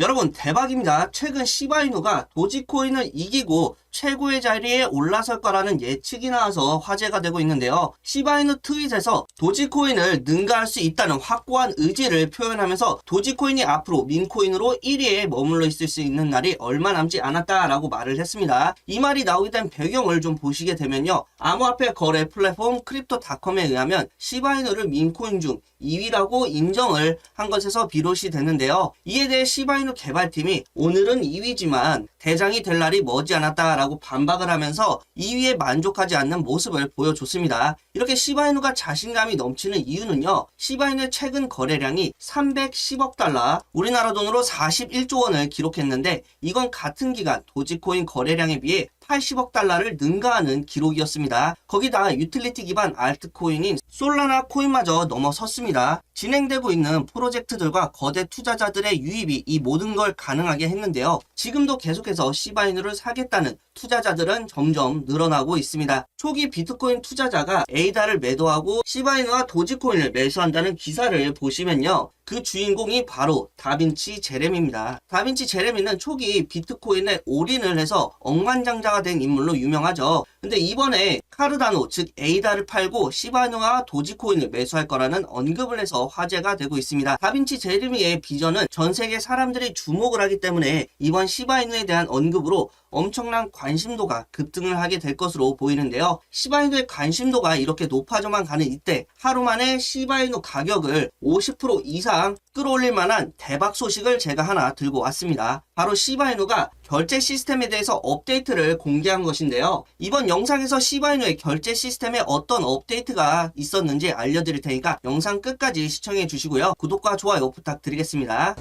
여러분 대박입니다. 최근 시바이누가 도지코인을 이기고 최고의 자리에 올라설 거라는 예측이 나와서 화제가 되고 있는데요. 시바이누 트윗에서 도지코인을 능가할 수 있다는 확고한 의지를 표현하면서 도지코인이 앞으로 민코인으로 1위에 머물러 있을 수 있는 날이 얼마 남지 않았다라고 말을 했습니다. 이 말이 나오게 된 배경을 좀 보시게 되면요. 암호화폐 거래 플랫폼 크립토닷컴에 의하면 시바이누를 민코인 중 2위라고 인정을 한 것에서 비롯이 됐는데요. 이에 대해 시바이누 개발팀이 오늘은 2위지만 대장이 될 날이 머지않았다라고 반박을 하면서 2위에 만족하지 않는 모습을 보여줬습니다. 이렇게 시바이누가 자신감이 넘치는 이유는요. 시바이누의 최근 거래량이 310억 달러, 우리나라 돈으로 41조 원을 기록했는데 이건 같은 기간 도지코인 거래량에 비해 80억 달러를 능가하는 기록이었습니다. 거기다 유틸리티 기반 알트코인인 솔라나 코인마저 넘어섰습니다. 진행되고 있는 프로젝트들과 거대 투자자들의 유입이 이 모든 걸 가능하게 했는데요. 지금도 계속해서 시바이누를 사겠다는 투자자들은 점점 늘어나고 있습니다. 초기 비트코인 투자자가 에이다를 매도하고 시바이누와 도지코인을 매수한다는 기사를 보시면요. 그 주인공이 바로 다빈치 제레미입니다. 다빈치 제레미는 초기 비트코인에 올인을 해서 억만장자가 된 인물로 유명하죠. 근데 이번에 카르다노 즉 에이다를 팔고 시바누와 도지코인을 매수할 거라는 언급을 해서 화제가 되고 있습니다. 다빈치 제레미의 비전은 전 세계 사람들이 주목을 하기 때문에 이번 시바이누에 대한 언급으로 엄청난 관심도가 급등을 하게 될 것으로 보이는데요. 시바이누의 관심도가 이렇게 높아져만 가는 이때 하루 만에 시바이누 가격을 50% 이상 끌어올릴 만한 대박 소식을 제가 하나 들고 왔습니다. 바로 시바이누가 결제 시스템에 대해서 업데이트를 공개한 것인데요. 이번 영상에서 시바이누의 결제 시스템에 어떤 업데이트가 있었는지 알려드릴 테니까 영상 끝까지 시청해 주시고요. 구독과 좋아요 부탁드리겠습니다.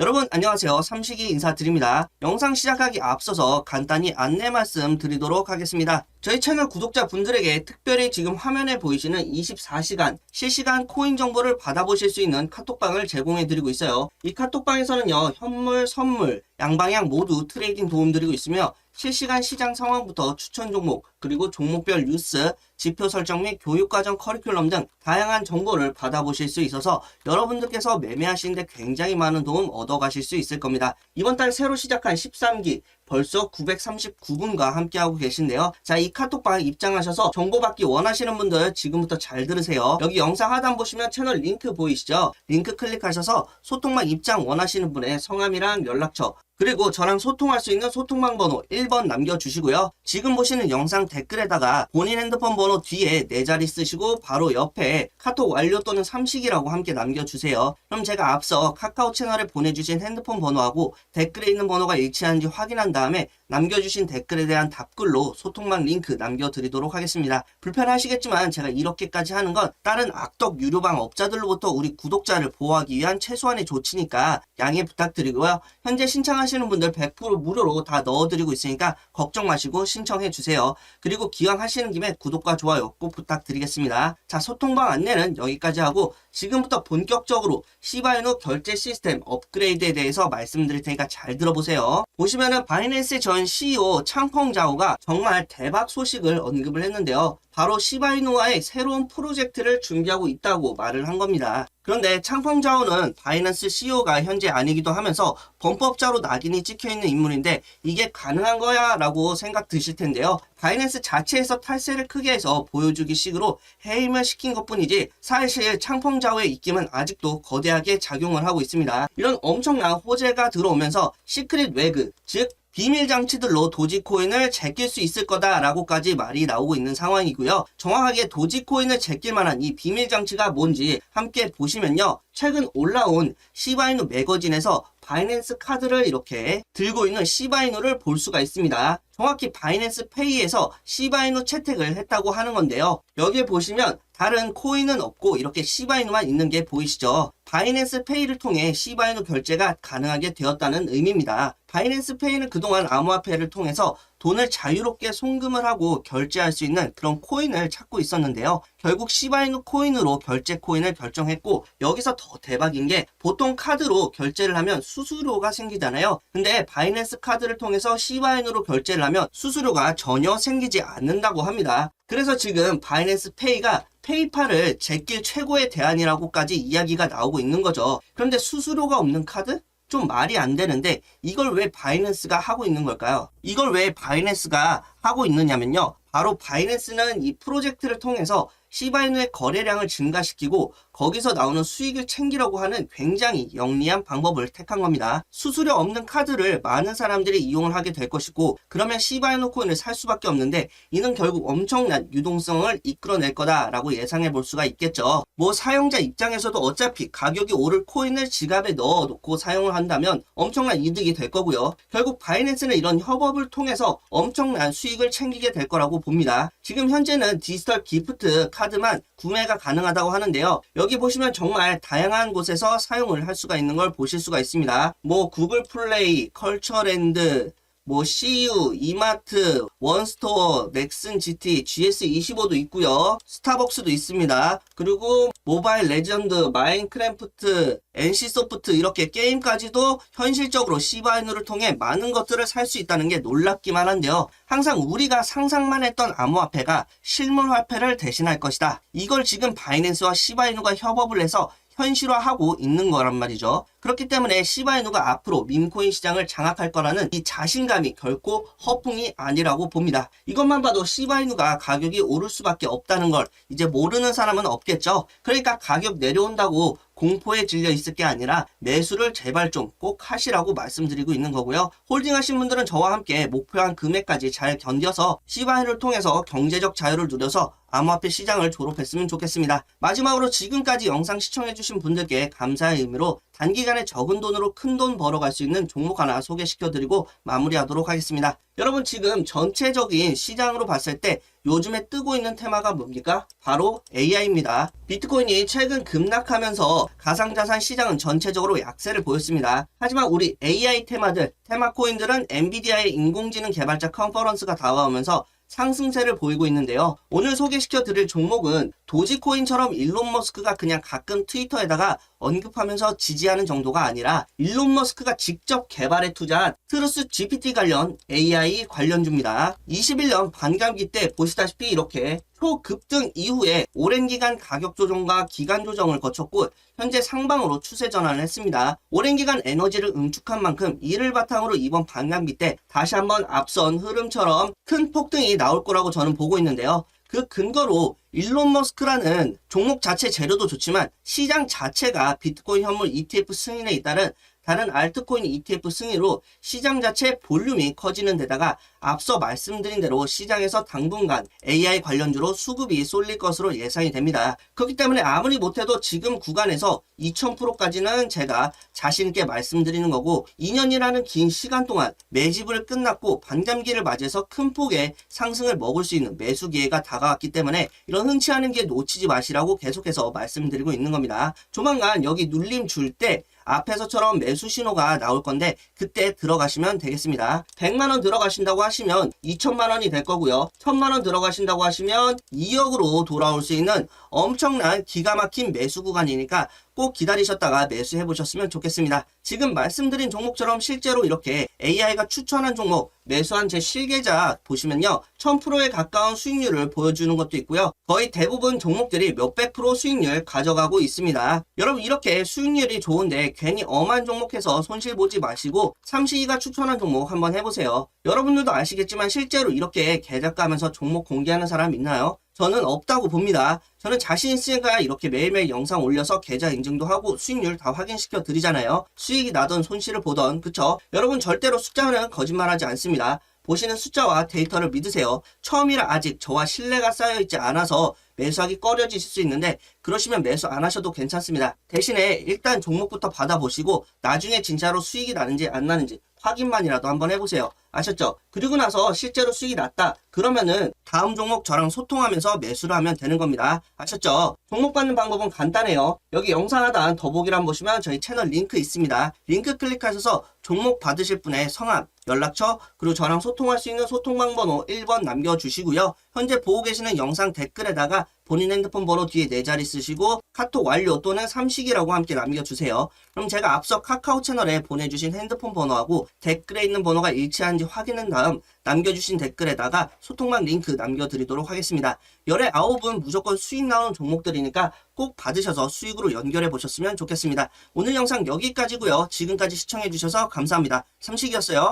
여러분 안녕하세요. 삼식이 인사드립니다. 영상 시작하기 앞서서 간단히 안내 말씀 드리도록 하겠습니다. 저희 채널 구독자 분들에게 특별히 지금 화면에 보이시는 24시간 실시간 코인 정보를 받아보실 수 있는 카톡방을 제공해 드리고 있어요. 이 카톡방에서는요 현물 선물 양방향 모두 트레이딩 도움 드리고 있으며 실시간 시장 상황부터 추천 종목, 그리고 종목별 뉴스, 지표 설정 및 교육과정 커리큘럼 등 다양한 정보를 받아보실 수 있어서 여러분들께서 매매하시는데 굉장히 많은 도움 얻어가실 수 있을 겁니다. 이번 달 새로 시작한 13기 벌써 939분과 함께하고 계신데요. 자, 이 카톡방에 입장하셔서 정보받기 원하시는 분들 지금부터 잘 들으세요. 여기 영상 하단 보시면 채널 링크 보이시죠? 링크 클릭하셔서 소통방 입장 원하시는 분의 성함이랑 연락처, 그리고 저랑 소통할 수 있는 소통방 번호 1번 남겨주시고요. 지금 보시는 영상 댓글에다가 본인 핸드폰 번호 뒤에 네 자리 쓰시고 바로 옆에 카톡 완료 또는 삼식이라고 함께 남겨주세요. 그럼 제가 앞서 카카오 채널에 보내주신 핸드폰 번호하고 댓글에 있는 번호가 일치하는지 확인한 다음에 남겨주신 댓글에 대한 답글로 소통방 링크 남겨드리도록 하겠습니다. 불편하시겠지만 제가 이렇게까지 하는 건 다른 악덕 유료방 업자들로부터 우리 구독자를 보호하기 위한 최소한의 조치니까 양해 부탁드리고요. 현재 신청하시는 분들 100% 무료로 다 넣어드리고 있으니까 걱정 마시고 신청해 주세요. 그리고 기왕 하시는 김에 구독과 좋아요 꼭 부탁드리겠습니다. 자 소통방 안내는 여기까지 하고 지금부터 본격적으로 시바이누 결제 시스템 업그레이드에 대해서 말씀드릴 테니까 잘 들어보세요. 보시면은 바이낸스 전 CEO 창펑자오가 정말 대박 소식을 언급을 했는데요. 바로 시바이누와의 새로운 프로젝트를 준비하고 있다고 말을 한 겁니다. 그런데 창펑자오는 바이낸스 CEO가 현재 아니기도 하면서 범법자로 낙인이 찍혀 있는 인물인데 이게 가능한 거야 라고 생각 드실 텐데요. 바이낸스 자체에서 탈세를 크게 해서 보여주기 식으로 해임을 시킨 것 뿐이지 사실 창펑자오의 입김은 아직도 거대하게 작용을 하고 있습니다. 이런 엄청난 호재가 들어오면서 시크릿 외그, 즉 비밀 장치들로 도지코인을 제낄 수 있을 거다라고까지 말이 나오고 있는 상황이고요. 정확하게 도지코인을 제낄 만한 이 비밀 장치가 뭔지 함께 보시면요. 최근 올라온 시바이누 매거진에서 바이낸스 카드를 이렇게 들고 있는 시바이누를 볼 수가 있습니다. 정확히 바이낸스 페이에서 시바이누 채택을 했다고 하는 건데요. 여기에 보시면 다른 코인은 없고 이렇게 시바이누만 있는 게 보이시죠? 바이낸스 페이를 통해 시바이누 결제가 가능하게 되었다는 의미입니다. 바이낸스 페이는 그동안 암호화폐를 통해서 돈을 자유롭게 송금을 하고 결제할 수 있는 그런 코인을 찾고 있었는데요. 결국 시바이누 코인으로 결제 코인을 결정했고 여기서 더 대박인 게 보통 카드로 결제를 하면 수수료가 생기잖아요. 근데 바이낸스 카드를 통해서 시바이누로 결제를 하면 수수료가 전혀 생기지 않는다고 합니다. 그래서 지금 바이낸스 페이가 페이팔을 제낄 최고의 대안이라고까지 이야기가 나오고 있는 거죠. 그런데 수수료가 없는 카드? 좀 말이 안 되는데 이걸 왜 바이낸스가 하고 있는 걸까요? 이걸 왜 바이낸스가 하고 있느냐면요. 바로 바이낸스는 이 프로젝트를 통해서 시바이누의 거래량을 증가시키고 거기서 나오는 수익을 챙기려고 하는 굉장히 영리한 방법을 택한 겁니다. 수수료 없는 카드를 많은 사람들이 이용을 하게 될 것이고 그러면 시바이누 코인을 살 수밖에 없는데 이는 결국 엄청난 유동성을 이끌어낼 거다라고 예상해 볼 수가 있겠죠. 뭐 사용자 입장에서도 어차피 가격이 오를 코인을 지갑에 넣어 놓고 사용을 한다면 엄청난 이득이 될 거고요. 결국 바이낸스는 이런 협업을 통해서 엄청난 수익 을 챙기게 될 거라고 봅니다. 지금 현재는 디지털 기프트 카드만 구매가 가능하다고 하는데요. 여기 보시면 정말 다양한 곳에서 사용을 할 수가 있는 걸 보실 수가 있습니다. 뭐 구글 플레이, 컬처랜드, 뭐 CU, 이마트, 원스토어, 넥슨 GT, GS25도 있고요. 스타벅스도 있습니다. 그리고 모바일 레전드, 마인크래프트, NC소프트 이렇게 게임까지도 현실적으로 시바이누를 통해 많은 것들을 살 수 있다는 게 놀랍기만 한데요. 항상 우리가 상상만 했던 암호화폐가 실물 화폐를 대신할 것이다. 이걸 지금 바이낸스와 시바이누가 협업을 해서 현실화하고 있는 거란 말이죠. 그렇기 때문에 시바이누가 앞으로 밈코인 시장을 장악할 거라는 이 자신감이 결코 허풍이 아니라고 봅니다. 이것만 봐도 시바이누가 가격이 오를 수밖에 없다는 걸 이제 모르는 사람은 없겠죠. 그러니까 가격 내려온다고 공포에 질려 있을 게 아니라 매수를 제발 좀 꼭 하시라고 말씀드리고 있는 거고요. 홀딩하신 분들은 저와 함께 목표한 금액까지 잘 견뎌서 시바이누를 통해서 경제적 자유를 누려서 암호화폐 시장을 졸업했으면 좋겠습니다. 마지막으로 지금까지 영상 시청해주신 분들께 감사의 의미로 단기간 에 적은 돈으로 큰 돈 벌어갈 수 있는 종목 하나 소개시켜드리고 마무리하도록 하겠습니다. 여러분 지금 전체적인 시장으로 봤을 때 요즘에 뜨고 있는 테마가 뭡니까? 바로 AI입니다. 비트코인이 최근 급락하면서 가상자산 시장은 전체적으로 약세를 보였습니다. 하지만 우리 AI 테마들, 테마 코인들은 엔비디아의 인공지능 개발자 컨퍼런스가 다가오면서 상승세를 보이고 있는데요. 오늘 소개시켜 드릴 종목은 도지코인처럼 일론 머스크가 그냥 가끔 트위터에다가 언급하면서 지지하는 정도가 아니라 일론 머스크가 직접 개발에 투자한 트루스 GPT 관련 AI 관련주입니다. 21년 반감기 때 보시다시피 이렇게 초급등 이후에 오랜 기간 가격 조정과 기간 조정을 거쳤고 현재 상방으로 추세 전환을 했습니다. 오랜 기간 에너지를 응축한 만큼 이를 바탕으로 이번 반감기 때 다시 한번 앞선 흐름처럼 큰 폭등이 나올 거라고 저는 보고 있는데요. 그 근거로 일론 머스크라는 종목 자체 재료도 좋지만 시장 자체가 비트코인 현물 ETF 승인에 잇따른 다른 알트코인 ETF 승인으로 시장 자체 볼륨이 커지는 데다가 앞서 말씀드린 대로 시장에서 당분간 AI 관련주로 수급이 쏠릴 것으로 예상이 됩니다. 그렇기 때문에 아무리 못해도 지금 구간에서 2000%까지는 제가 자신있게 말씀드리는 거고 2년이라는 긴 시간 동안 매집을 끝났고 반감기를 맞이해서 큰 폭의 상승을 먹을 수 있는 매수 기회가 다가왔기 때문에 이런 흔치 않은 기회 놓치지 마시라고 계속해서 말씀드리고 있는 겁니다. 조만간 여기 눌림 줄때 앞에서처럼 매수 신호가 나올 건데 그때 들어가시면 되겠습니다. 100만원 들어가신다고 하시면 2천만원이 될 거고요. 1000만원 들어가신다고 하시면 2억으로 돌아올 수 있는 엄청난 기가 막힌 매수 구간이니까 꼭 기다리셨다가 매수해 보셨으면 좋겠습니다. 지금 말씀드린 종목처럼 실제로 이렇게 AI가 추천한 종목 매수한 제 실계좌 보시면요. 1000%에 가까운 수익률을 보여주는 것도 있고요. 거의 대부분 종목들이 몇백 프로 수익률 가져가고 있습니다. 여러분 이렇게 수익률이 좋은데 괜히 엄한 종목해서 손실 보지 마시고 삼시이가 추천한 종목 한번 해보세요. 여러분들도 아시겠지만 실제로 이렇게 계좌 까면서 종목 공개하는 사람 있나요? 저는 없다고 봅니다. 저는 자신 있으니까 이렇게 매일매일 영상 올려서 계좌 인증도 하고 수익률 다 확인시켜 드리잖아요. 수익이 나던 손실을 보던 그쵸? 여러분 절대로 숫자는 거짓말하지 않습니다. 보시는 숫자와 데이터를 믿으세요. 처음이라 아직 저와 신뢰가 쌓여있지 않아서 매수하기 꺼려지실 수 있는데 그러시면 매수 안 하셔도 괜찮습니다. 대신에 일단 종목부터 받아보시고 나중에 진짜로 수익이 나는지 안 나는지 확인만이라도 한번 해보세요. 아셨죠? 그리고 나서 실제로 수익이 났다. 그러면은 다음 종목 저랑 소통하면서 매수를 하면 되는 겁니다. 아셨죠? 종목 받는 방법은 간단해요. 여기 영상 하단 더보기란 보시면 저희 채널 링크 있습니다. 링크 클릭하셔서 종목 받으실 분의 성함, 연락처, 그리고 저랑 소통할 수 있는 소통방 번호 1번 남겨주시고요. 현재 보고 계시는 영상 댓글에다가 본인 핸드폰 번호 뒤에 네 자리 쓰시고 카톡 완료 또는 삼식이라고 함께 남겨주세요. 그럼 제가 앞서 카카오 채널에 보내주신 핸드폰 번호하고 댓글에 있는 번호가 일치한 가능한지 확인한 다음 남겨주신 댓글에다가 소통방 링크 남겨드리도록 하겠습니다. 열의 아홉은 무조건 수익 나오는 종목들이니까 꼭 받으셔서 수익으로 연결해 보셨으면 좋겠습니다. 오늘 영상 여기까지고요. 지금까지 시청해주셔서 감사합니다. 삼식이었어요.